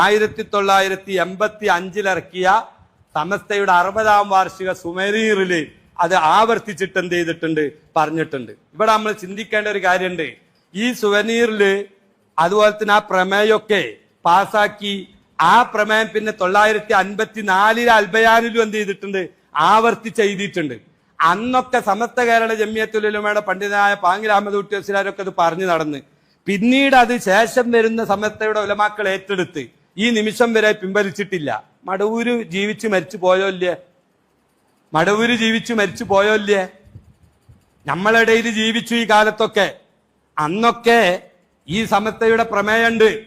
ആയിരത്തി തൊള്ളായിരത്തി എൺപത്തി അഞ്ചിലിറക്കിയ സമസ്തയുടെ അറുപതാം വാർഷിക സുമരീറിൽ അത് ആവർത്തിച്ചിട്ട് എന്ത് ചെയ്തിട്ടുണ്ട്? പറഞ്ഞിട്ടുണ്ട്. ഇവിടെ നമ്മൾ ചിന്തിക്കേണ്ട ഒരു കാര്യമുണ്ട്. ഈ സുവനീറിൽ അതുപോലെ തന്നെ ആ പ്രമേയമൊക്കെ പാസാക്കി. ആ പ്രമേയം പിന്നെ തൊള്ളായിരത്തി അൻപത്തി നാലിലെ അൽബയാനിലും എന്ത് ചെയ്തിട്ടുണ്ട്? ആവർത്തിച്ച് എഴുതിയിട്ടുണ്ട് അന്നൊക്കെ സമസ്ത കേരള ജമ്മിയത്തുലമയുടെ പണ്ഡിതനായ പാങ്ങിൽ അഹമ്മദ് അത് പറഞ്ഞു നടന്ന്. പിന്നീട് അത് ശേഷം വരുന്ന സമസ്തയുടെ ഉലമാക്കൾ ഏറ്റെടുത്ത്. ഈ നിമിഷം വരെ പിൻവലിച്ചിട്ടില്ല. മടവൂര് ജീവിച്ച് മരിച്ചു പോയോ ഇല്ലേ? മടവൂര് ജീവിച്ച് മരിച്ചു പോയോ ഇല്ലേ? നമ്മളിടയിൽ ജീവിച്ചു ഈ കാലത്തൊക്കെ. അന്നൊക്കെ ഈ സമസ്തയുടെ പ്രമേയമുണ്ട്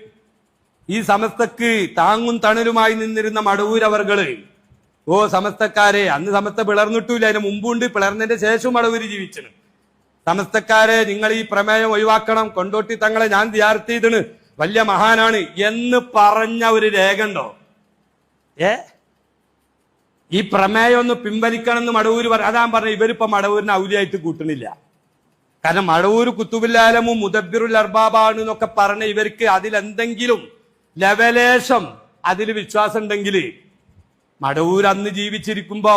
ഈ സമസ്തക്ക് താങ്ങും തണലുമായി നിന്നിരുന്ന മടവൂരവർകൾ. ഓ സമസ്തക്കാരെ അന്ന് സമസ്ത പിളർന്നിട്ടില്ല. അതിന് മുമ്പുണ്ട് പിളർന്നതിന്റെ ശേഷവും മടവൂര് ജീവിച്ചത് സമസ്തക്കാരെ നിങ്ങൾ ഈ പ്രമേയം ഒഴിവാക്കണം. കൊണ്ടോട്ടി തങ്ങളെ ഞാൻ ധ്യാർത്ത് വലിയ മഹാനാണ് എന്ന് പറഞ്ഞ ഒരു രേഖ ഉണ്ടോ? ഏ? ഈ പ്രമേയം ഒന്ന് പിൻവലിക്കണം എന്ന് മടവൂര് പറ അതാ പറഞ്ഞ ഇവരിപ്പോ മടവൂരിനെ ഔലിയായിട്ട് കൂട്ടണില്ല. കാരണം മടവൂർ കുത്തുബില്ലാലമും മുദബിറുൽ അർബാബാണ് എന്നൊക്കെ പറഞ്ഞ ഇവർക്ക് അതിലെന്തെങ്കിലും ലവലേശം അതിൽ വിശ്വാസം ഉണ്ടെങ്കിൽ മടവൂർ അന്ന് ജീവിച്ചിരിക്കുമ്പോ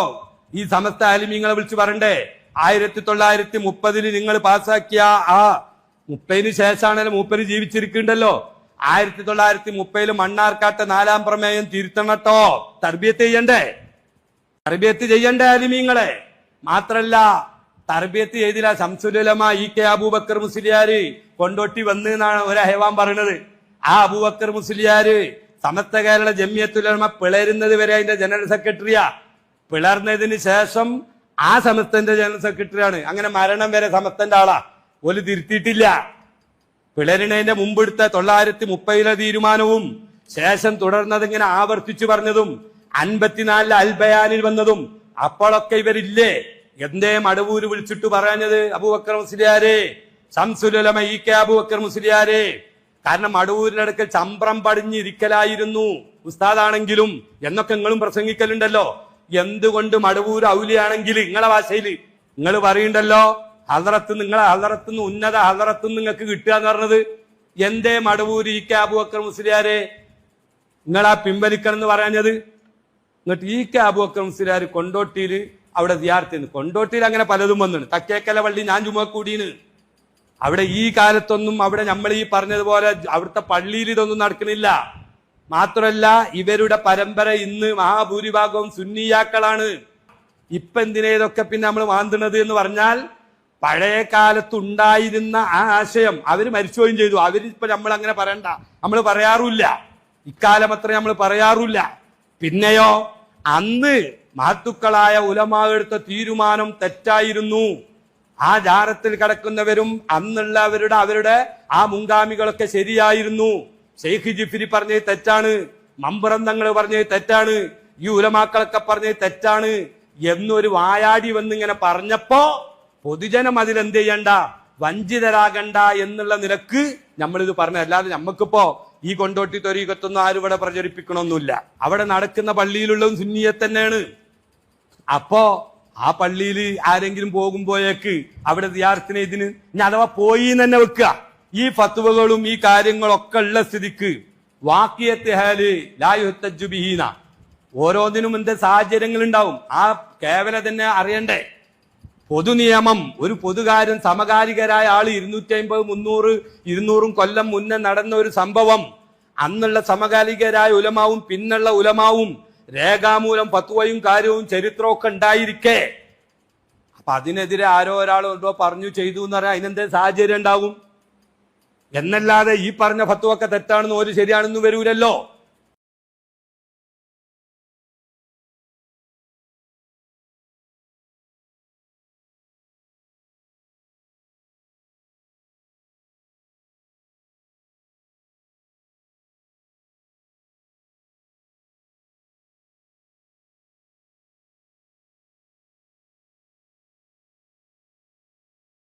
ഈ സമസ്ത ആലിമീങ്ങളെ വിളിച്ച് പറണ്ടേ ആയിരത്തി തൊള്ളായിരത്തി മുപ്പതിൽ നിങ്ങൾ പാസ്സാക്കിയ ആ മുപ്പതിന് ശേഷമാണല്ലോ മൂപ്പര് ജീവിച്ചിരിക്കുന്നുണ്ടല്ലോ ആയിരത്തി തൊള്ളായിരത്തി മുപ്പതിൽ മണ്ണാർക്കാട്ട് നാലാം പ്രമേയം തിരുത്തണട്ടോ തർബിയത്ത് ചെയ്യണ്ടേ? തർബിയത്ത് ചെയ്യണ്ടേ അലിമീങ്ങളെ? മാത്രല്ല തർബിയത്ത് ചെയ്തില്ല ശംസുലമ ഇ കെ അബൂബക്കർ മുസ്ലിയാര് കൊണ്ടോട്ടി വന്ന് എന്നാണ് ഒരു അഹവാൻ പറയുന്നത് ആ അബൂബക്കർ മുസ്ലിയാര് സമസ്ത കേരള ജമ്യത്തുലമ പിളരുന്നത് വരെ അതിന്റെ ജനറൽ സെക്രട്ടറിയാ. പിളർന്നതിന് ശേഷം ആ സമസ്തന്റെ ജനറൽ സെക്രട്ടറിയാണ്. അങ്ങനെ മരണം വരെ സമസ്തന്റെ ആളാ. ഒരു തിരുത്തിയിട്ടില്ല. പിളരണേന്റെ മുമ്പെടുത്ത തൊള്ളായിരത്തി മുപ്പതിലെ തീരുമാനവും ശേഷം തുടർന്നത് ഇങ്ങനെ ആവർത്തിച്ചു പറഞ്ഞതും അൻപത്തിനാലിലെ അൽബയാനിൽ വന്നതും അപ്പോഴൊക്കെ ഇവരില്ലേ? എന്തേ മടവൂര് വിളിച്ചിട്ട് പറഞ്ഞത് അബൂബക്കർ മുസ്ലിയാരെ? സംസുലമ ഇ കെ അബൂബക്കർ മുസ്ലിയാരെ? കാരണം മടവൂരിനടുക്കൽ ചമ്പ്രം പടിഞ്ഞിരിക്കലായിരുന്നു ഉസ്താദാണെങ്കിലും എന്നൊക്കെ നിങ്ങളും പ്രസംഗിക്കലുണ്ടല്ലോ. എന്തുകൊണ്ട് മടവൂർ ഔലിയാണെങ്കിൽ നിങ്ങളെ ഭാഷയിൽ നിങ്ങൾ പറയുണ്ടല്ലോ? ഹലറത്ത് നിങ്ങളെ ഹലറത്തുനിന്ന് ഉന്നത ഹലറത്ത് നിങ്ങൾക്ക് കിട്ടുക എന്ന് പറഞ്ഞത് എന്തേ മടവൂരി ഈ കെ അബൂബക്കർ മുസ്ലിയാരെ? നിങ്ങൾ ആ പിൻവലിക്കണം എന്ന് പറഞ്ഞത്. എന്നിട്ട് ഈ കെ അബൂബക്കർ മുസ്ലിയാർ കൊണ്ടോട്ടിയിൽ അവിടെ വിദ്യാർത്ഥി കൊണ്ടോട്ടിയിൽ അങ്ങനെ പലതും വന്നു തക്കേക്കല പള്ളി ഞാൻ ചുമ കൂടിയാണ് അവിടെ ഈ കാലത്തൊന്നും അവിടെ നമ്മൾ ഈ പറഞ്ഞതുപോലെ അവിടുത്തെ പള്ളിയിൽ ഇതൊന്നും നടക്കണില്ല. മാത്രമല്ല ഇവരുടെ പരമ്പര ഇന്ന് മഹാഭൂരിഭാഗവും സുന്നിയാക്കളാണ്. ഇപ്പൊ എന്തിനേതൊക്കെ പിന്നെ നമ്മൾ മാന്തുന്നത് എന്ന് പറഞ്ഞാൽ പഴയ കാലത്തുണ്ടായിരുന്ന ആ ആശയം അവർ മരിച്ചുകയും ചെയ്തു. അവരിപ്പോ നമ്മൾ അങ്ങനെ പറയണ്ട. നമ്മൾ പറയാറുമില്ല. ഇക്കാലം അത്ര നമ്മൾ പറയാറില്ല പിന്നെയോ അന്ന് മഹത്തുക്കളായ ഉലമാവെടുത്ത തീരുമാനം തെറ്റായിരുന്നു. ആ ജാരത്തിൽ കിടക്കുന്നവരും അന്നുള്ള അവരുടെ ആ മുൻഗാമികളൊക്കെ ശരിയായിരുന്നു. ഷെയ്ഖ് ജിഫിരി പറഞ്ഞത് തെറ്റാണ്. മമ്പറന്തങ്ങൾ പറഞ്ഞത് തെറ്റാണ്. ഈ ഉലമാക്കളൊക്കെ പറഞ്ഞത് തെറ്റാണ്. എന്നൊരു വായാടി വന്നിങ്ങനെ പറഞ്ഞപ്പോ പൊതുജനം അതിലെന്ത് ചെയ്യണ്ട? വഞ്ചിതരാകണ്ട എന്നുള്ള നിലയ്ക്ക് നമ്മളിത് പറഞ്ഞു അല്ലാതെ നമുക്കിപ്പോ ഈ കൊണ്ടോട്ടി തൊരീകത്തൊന്നും ആരും ഇവിടെ പ്രചരിപ്പിക്കണമൊന്നുമില്ല അവിടെ നടക്കുന്ന പള്ളിയിലുള്ളതും സുന്നിയെ തന്നെയാണ്. അപ്പോ ആ പള്ളിയിൽ ആരെങ്കിലും പോകുമ്പോഴേക്ക് അവിടെ വിദ്യാർത്ഥിനെ ഇതിന് ഇനി അഥവാ പോയി തന്നെ വെക്കുക. ഈ ഫത്തുവകളും ഈ കാര്യങ്ങളൊക്കെ ഉള്ള സ്ഥിതിക്ക് വാക്കിയത്തെ ഹാൽ ലായുഹത്തജുബിഹീന ഓരോന്നിനും എന്ത് സാഹചര്യങ്ങൾ ഉണ്ടാവും ആ കേവല തന്നെ അറിയണ്ടേ? പൊതുനിയമം. ഒരു പൊതുകാരൻ സമകാലികരായ ആൾ ഇരുന്നൂറ്റി അമ്പത് മുന്നൂറ് ഇരുന്നൂറും കൊല്ലം മുന്നേ നടന്ന ഒരു സംഭവം. അന്നുള്ള സമകാലികരായ ഉലമാവും പിന്നുള്ള ഉലമാവും രേഖാമൂലം പത്തുവയും കാര്യവും ചരിത്രവും ഒക്കെ ഉണ്ടായിരിക്കെ. അപ്പൊ അതിനെതിരെ ആരോ ഒരാൾ ഉണ്ടോ പറഞ്ഞു ചെയ്തു എന്ന് പറഞ്ഞാൽ അതിനെന്തേ സാഹചര്യം ഉണ്ടാവും? എന്നല്ലാതെ ഈ പറഞ്ഞ ഫത്തുവൊക്കെ തെറ്റാണെന്ന് ഒരു ശരിയാണെന്ന് വരൂലല്ലോ.